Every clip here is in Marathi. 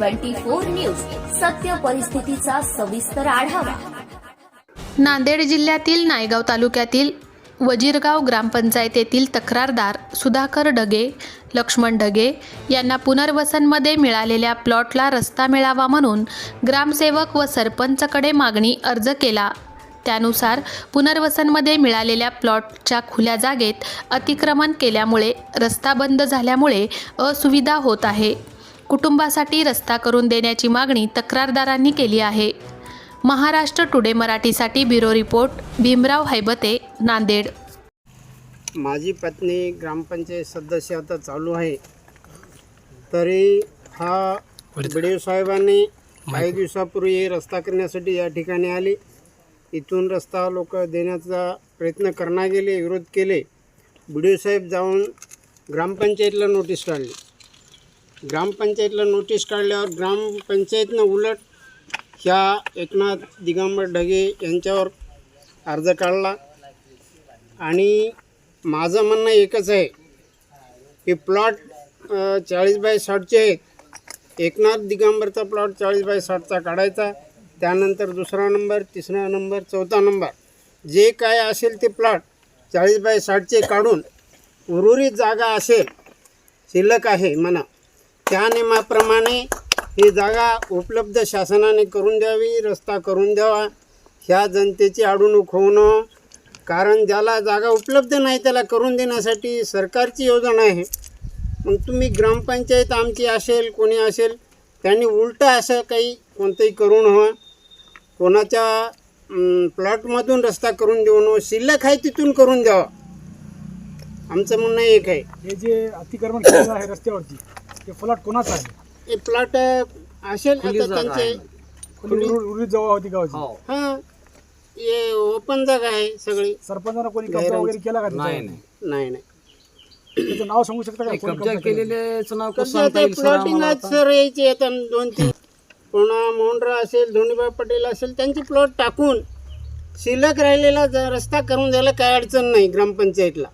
Twenty four news. सत्य परिस्थितीचा सविस्तर आढावा. नांदेड जिल्ह्यातील नायगाव तालुक्यातील वजीरगाव ग्रामपंचायतीतील तक्रारदार सुधाकर ढगे लक्ष्मण ढगे यांना पुनर्वसनमध्ये मिळालेल्या प्लॉटला रस्ता मिळावा म्हणून ग्रामसेवक व सरपंचकडे मागणी अर्ज केला. त्यानुसार पुनर्वसनमध्ये मिळालेल्या प्लॉटच्या खुल्या जागेत अतिक्रमण केल्यामुळे रस्ता बंद झाल्यामुळे असुविधा होत आहे. कुटुंबासाठी रस्ता करून देण्याची मागणी तक्रारदारांनी केली आहे. महाराष्ट्र टुडे मराठीसाठी ब्युरो रिपोर्ट भीमराव हैबते नांदेड. माझी पत्नी ग्रामपंचायत सदस्य आता चालू आहे. तरी हा बडे साहेबांनी काही दिवसापूर्वी रस्ता करण्यासाठी या ठिकाणी आले. इथून रस्ता लोक देण्याचा प्रयत्न करणार गेले विरोध केले. बी साहेब जाऊन ग्रामपंचायतला नोटीस काढली. ग्रामपंचायतला नोटीस काढल्यावर ग्रामपंचायतनं उलट ह्या एकनाथ दिगंबर ढगे यांच्यावर अर्ज काढला. आणि माझं म्हणणं एकच आहे की प्लॉट चाळीस बाय साठचे आहेत. एकनाथ दिगंबरचा प्लॉट चाळीस बाय साठचा काढायचा त्यानंतर दुसरा नंबर तिसरा नंबर चौथा नंबर जे काय असेल ते प्लॉट चाळीस बाय साठचे काढून उर्वरित जागा असेल शिल्लक आहे म्हणा. त्या नियमाप्रमाणे ही जागा उपलब्ध शासनाने करून द्यावी रस्ता करून द्यावा. ह्या जनतेची अडवणूक होणं कारण ज्याला जागा उपलब्ध नाही त्याला करून देण्यासाठी सरकारची योजना आहे. मग तुम्ही ग्रामपंचायत आमची असेल कोणी असेल त्यांनी उलटं असं काही कोणतंही करू नये कोणाच्या प्लॉटमधून रस्ता करून देऊ नये शिल्लक आहे तिथून करून द्यावा. आमचं म्हणणं एक आहे. हे जे अतिक्रमण आहे रस्त्यावरती ते फलाट कोणाचं आहे? हे प्लॉट असेल आता त्यांचे कोणी उर- उर्वरित जवळ होती गावाची. हां. हे. ओपन जागा आहे सगळी. सरपंचानं कोणी कब्जा वगैरे केला का नाही नाही. नाही त्याचं नाव सांगू शकता का? कोणी कब्जा केलेलं? कसं आता प्लॉटिंगच सर यायचे आता दोन तीन. पुन्हा मोहनराव असेल धोनीभाई पटेल असेल त्यांची प्लॉट टाकून शिल्लक राहिलेला ज- रस्ता करून द्यायला काय अडचण नाही ग्रामपंचायतला.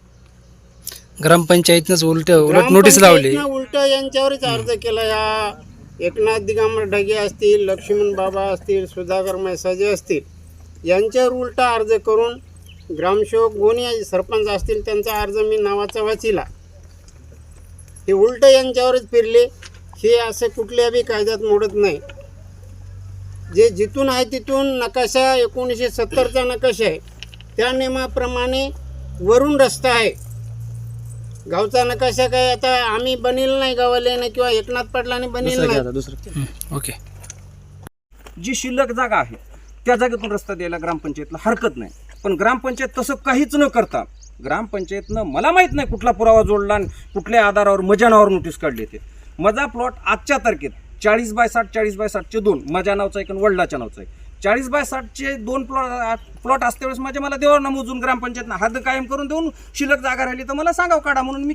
ग्रामपंचायतनंच उलट उलट नोटीस लावली. उलट यांच्यावरच अर्ज केला. या एकनाथ दिगंबर ढगे असतील लक्ष्मण बाबा असतील सुधाकर मैसाजे असतील यांच्यावर उलटा अर्ज करून ग्रामसेवक कोणी सरपंच असतील त्यांचा अर्ज मी नावाचा वाचिला. हे उलट यांच्यावरच फिरले. हे असं कुठल्या बी कायद्यात मोडत नाही. जे जिथून आहे तिथून नकाशा एकोणीसशे सत्तरचा नकाशा आहे. त्या नियमाप्रमाणे वरून रस्ता आहे. गावचा नकाशा काय आता आम्ही बनेल नाही गावाले किंवा एकनाथ पाटलाने बनेल नाही. ओके. जी शिल्लक जागा आहे त्या जागेतून रस्ता द्यायला ग्रामपंचायतला हरकत नाही. पण ग्रामपंचायत तसं काहीच न करता ग्रामपंचायतनं मला माहीत नाही कुठला पुरावा जोडला आणि कुठल्या आधारावर मजानावर नोटीस काढली ते. माझा प्लॉट आजच्या तारखेत चाळीस बाय साठ चाळीस बाय साठचे दोन. माझ्या नावचा एक आणि वडिलाच्या नावचा एक. चाळीस बाय साठचे दोन प्लॉट प्लॉट असते वेळेस माझ्या मला देवांना मोजून ग्रामपंचायतनं हद्द कायम करून देऊन शिल्लक जागा राहिली तर मला सांगावं काढा म्हणून. मी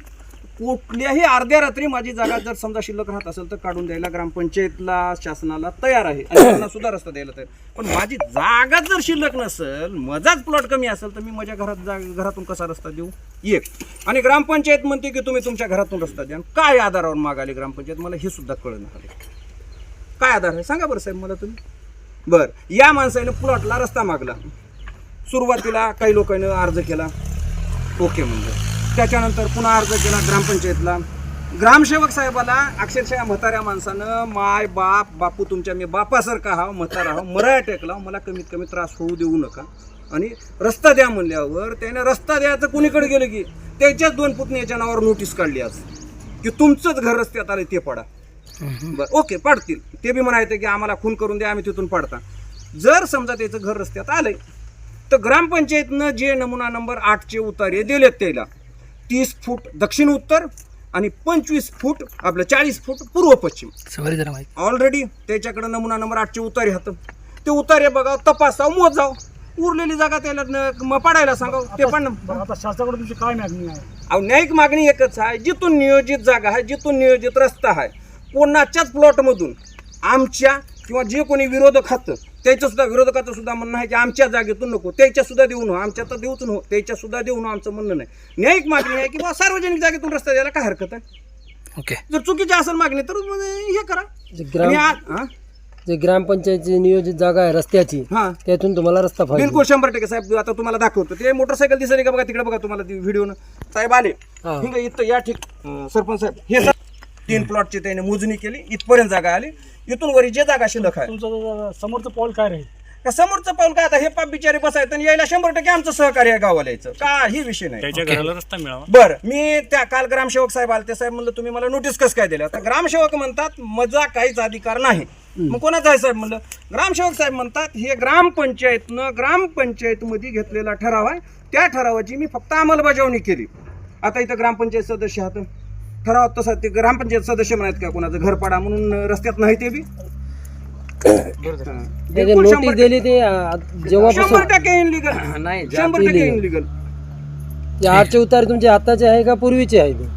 कुठल्याही अर्ध्या रात्री माझी जागा जर समजा शिल्लक राहत असेल तर काढून द्यायला ग्रामपंचायतला शासनाला तयार आहे. आणि त्यांना सुद्धा रस्ता द्यायला तयार पण माझी जागा जर शिल्लक नसेल माझाच प्लॉट कमी असेल तर मी माझ्या घरात जा घरातून कसा रस्ता देऊ? एक. आणि ग्रामपंचायत म्हणते की तुम्ही तुमच्या घरातून रस्ता द्या. काय आधारावर मागाले ग्रामपंचायत? मला हे सुद्धा कळणार काय आधार आहे? सांगा बरं साहेब मला तुम्ही. बरं. या माणसाने प्लॉटला रस्ता मागला. सुरुवातीला काही लोकांनी अर्ज केला. ओके म्हणजे त्याच्यानंतर पुन्हा अर्ज केला ग्रामपंचायतला. ग्रामसेवक साहेबाला अक्षरशः म्हाताऱ्या माणसानं माय बाप बापू तुमच्या मी बापासारखा हा म्हातारा हा मराया टेकला मला कमीत कमी त्रास होऊ देऊ नका. आणि रस्ता द्या म्हणल्यावर त्याने रस्ता द्यायचं कुणीकडे गेलं की? त्याच्याच दोन पुतण्याच्या नावावर नोटीस काढली आज. की तुमचंच घर रस्त्यात आले ते पडा. बरं ओके पाडतील. ते बी म्हणायचं की आम्हाला खून करून द्या आम्ही तिथून पाडता. जर समजा त्याचं घर रस्त्यात आलंय तर ग्रामपंचायतनं जे नमुना नंबर आठचे उतारे दिलेत त्याला तीस फूट दक्षिण उत्तर आणि पंचवीस फूट आपलं चाळीस फूट पूर्व पश्चिम. सवारी जरा माहिती. ऑलरेडी त्याच्याकडे नमुना नंबर आठचे उतारे हात. ते उतारे बघा तपासाव मोजाव. उरलेली जागा त्याला न- म पाडायला सांगाव ते पण आता शासनाकडे तुमची काय मागणी आहे? अहो न्यायिक मागणी एकच आहे जिथून नियोजित जागा आहे जिथून नियोजित रस्ता आहे. कोणाच्याच प्लॉटमधून आमच्या किंवा जे कोणी विरोधक खातं त्याचं सुद्धा विरोधकाचं सुद्धा म्हणणं आहे की आमच्या जागेतून नको त्याच्या सुद्धा देऊ नको आमच्या तर देऊच नको त्याच्या सुद्धा देऊ नको आमचं म्हणणं नाही. न्यायिक मागणी आहे की बा सार्वजनिक जागेतून रस्ता द्यायला काय हरकत आहे? ओके. जर चुकीची असेल मागणी तर हे करा. जे आणि ग्राम आ- हा? जे ग्रामपंचायतची नियोजित जागा आहे रस्त्याची हा. त्यातून तुम्हाला रस्ता पाहिजे बिलकुल शंभर टक्के साहेब आता तुम्हाला दाखवतो. ते मोटरसायकल दिसली का बघा तिकडे बघा तुम्हाला व्हिडिओ साहेब आले. हा. हिंग इथं या ठीक अं, सरपंच साहेब हे सर तीन प्लॉटची त्याने मोजणी केली इथपर्यंत जागा आली. इथून वरी जे जागा शिल्लक आहे. तुमचं ज- समोरचं पाऊल काय राहील? त्या समोरचं पाऊल काय आता हे पाप बिचारे बसायचं आणि यायला शंभर टक्के आमचं सहकार्य आहे गावाला यायचं. काही विषय नाही. त्याच्या घराला रस्ता मिळावा. बरं मी त्या काल ग्रामसेवक साहेब आले ते साहेब म्हणलं तुम्ही मला नोटीस कसं काय दिलं? आता ग्रामसेवक म्हणतात मजा काहीच अधिकार नाही. मग कोणाचा आहे साहेब म्हणलं? ग्रामसेवक साहेब म्हणतात हे ग्रामपंचायतनं ग्रामपंचायतमध्ये घेतलेला ठराव आहे. त्या ठरावाची मी फक्त अंमलबजावणी केली. आता इथं ग्रामपंचायत सदस्य आहात. ठराव तसा ते ग्रामपंचायत सदस्य म्हणायत का कोणाचं? घर पाडा म्हणून रस्त्यात नाही ते बी? बिलकुल नोटीस शंभर दिली ते आ, जेव्हापासून? शंभर टक्के इनलिगल शंभर टक्के इनलिगल ते आठचे उतार तुमचे आताचे आहे का पूर्वीचे आहे ते?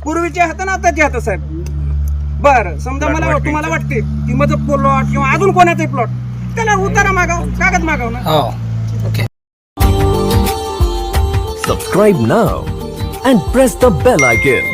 साहेब. बर समजा मला तुम्हाला वाटते की माझं प्लॉट किंवा अजून कोणाचे प्लॉट त्याला उतारा मागाव कागद मागाव ना? हो. Okay Subscribe now and press the bell icon.